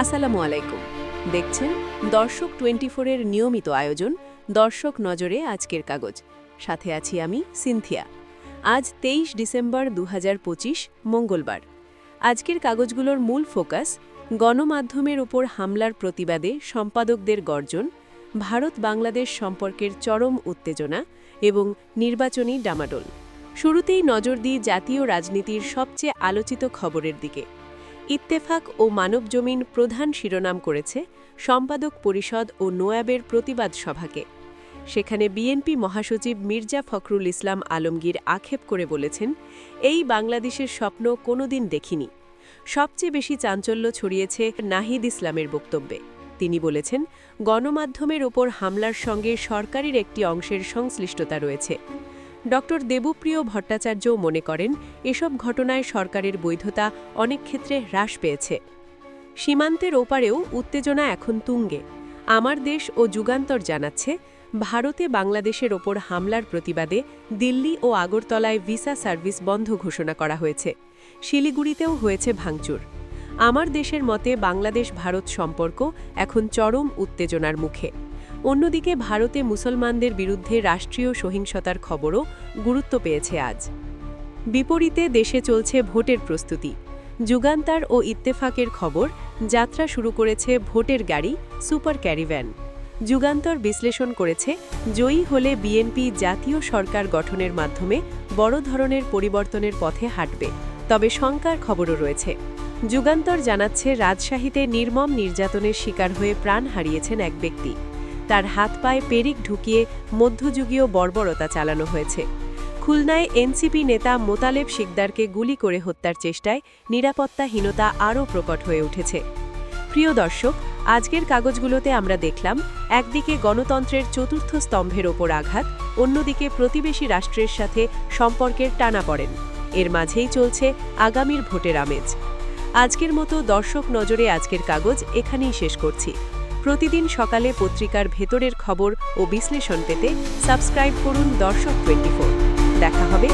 আসসালামু আলাইকুম। দেখছেন দর্শক টোয়েন্টি ফোরের নিয়মিত আয়োজন, দর্শক নজরে আজকের কাগজ। সাথে আছি আমি সিনথিয়া। আজ তেইশ ডিসেম্বর দু হাজার পঁচিশ, মঙ্গলবার। আজকের কাগজগুলোর মূল ফোকাস, গণমাধ্যমের ওপর হামলার প্রতিবাদে সম্পাদকদের গর্জন, ভারত বাংলাদেশ সম্পর্কের চরম উত্তেজনা এবং নির্বাচনী ডামাডোল। শুরুতেই নজর দিই জাতীয় রাজনীতির সবচেয়ে আলোচিত খবরের দিকে। ইত্তেফাক ও মানবজমিন প্রধান শিরোনাম করেছে সম্পাদক পরিষদ ও নোয়াবের প্রতিবাদ সভাকে। সেখানে বিএনপি মহাসচিব মির্জা ফখরুল ইসলাম আলমগীর আক্ষেপ করে বলেছেন, এই বাংলাদেশের স্বপ্ন কোনোদিন দেখিনি। সবচেয়ে বেশি চাঞ্চল্য ছড়িয়েছে নাহিদ ইসলামের বক্তব্যে। তিনি বলেছেন, গণমাধ্যমের ওপর হামলার সঙ্গে সরকারের একটি অংশের সংশ্লিষ্টতা রয়েছে। ড দেবপ্রিয় ভট্টাচার্যও মনে করেন, এসব ঘটনায় সরকারের বৈধতা অনেক ক্ষেত্রে হ্রাস পেয়েছে। সীমান্তের ওপারেও উত্তেজনা এখন তুঙ্গে। আমার দেশ ও যুগান্তর জানাচ্ছে, ভারতে বাংলাদেশের ওপর হামলার প্রতিবাদে দিল্লি ও আগরতলায় ভিসা সার্ভিস বন্ধ ঘোষণা করা হয়েছে। শিলিগুড়িতেও হয়েছে ভাঙচুর। আমার দেশের মতে বাংলাদেশ ভারত সম্পর্ক এখন চরম উত্তেজনার মুখে। অন্যদিকে ভারতে মুসলমানদের বিরুদ্ধে রাষ্ট্রীয় সহিংসতার খবরও গুরুত্ব পেয়েছে আজ। বিপরীতে দেশে চলছে ভোটের প্রস্তুতি। যুগান্তার ও ইত্তেফাকের খবর, যাত্রা শুরু করেছে ভোটের গাড়ি সুপার ক্যারিভ্যান। যুগান্তর বিশ্লেষণ করেছে, জয়ী হলে বিএনপি জাতীয় সরকার গঠনের মাধ্যমে বড় ধরনের পরিবর্তনের পথে হাঁটবে, তবে শঙ্কার খবরও রয়েছে। যুগান্তর জানাচ্ছে, রাজশাহীতে নির্মম নির্যাতনের শিকার হয়ে প্রাণ হারিয়েছেন এক ব্যক্তি। তার হাত পায়ে পেরিক ঢুকিয়ে মধ্যযুগীয় বর্বরতা চালানো হয়েছে। খুলনায় এনসিপি নেতা মোতালেব শিকদারকে গুলি করে হত্যার চেষ্টায় নিরাপত্তাহীনতা আরও প্রকট হয়ে উঠেছে। প্রিয় দর্শক, আজকের কাগজগুলোতে আমরা দেখলাম, একদিকে গণতন্ত্রের চতুর্থ স্তম্ভের ওপর আঘাত, অন্যদিকে প্রতিবেশী রাষ্ট্রের সাথে সম্পর্কের টানা পড়েন। এর মাঝেই চলছে আগামীর ভোটের আমেজ। আজকের মতো দর্শক নজরে আজকের কাগজ, এখানেই শেষ করছি। প্রতিদিন সকালে পত্রিকার ভেতরের খবর ও বিশ্লেষণ পেতে সাবস্ক্রাইব করুন দর্শক টোয়েন্টি দেখা হবে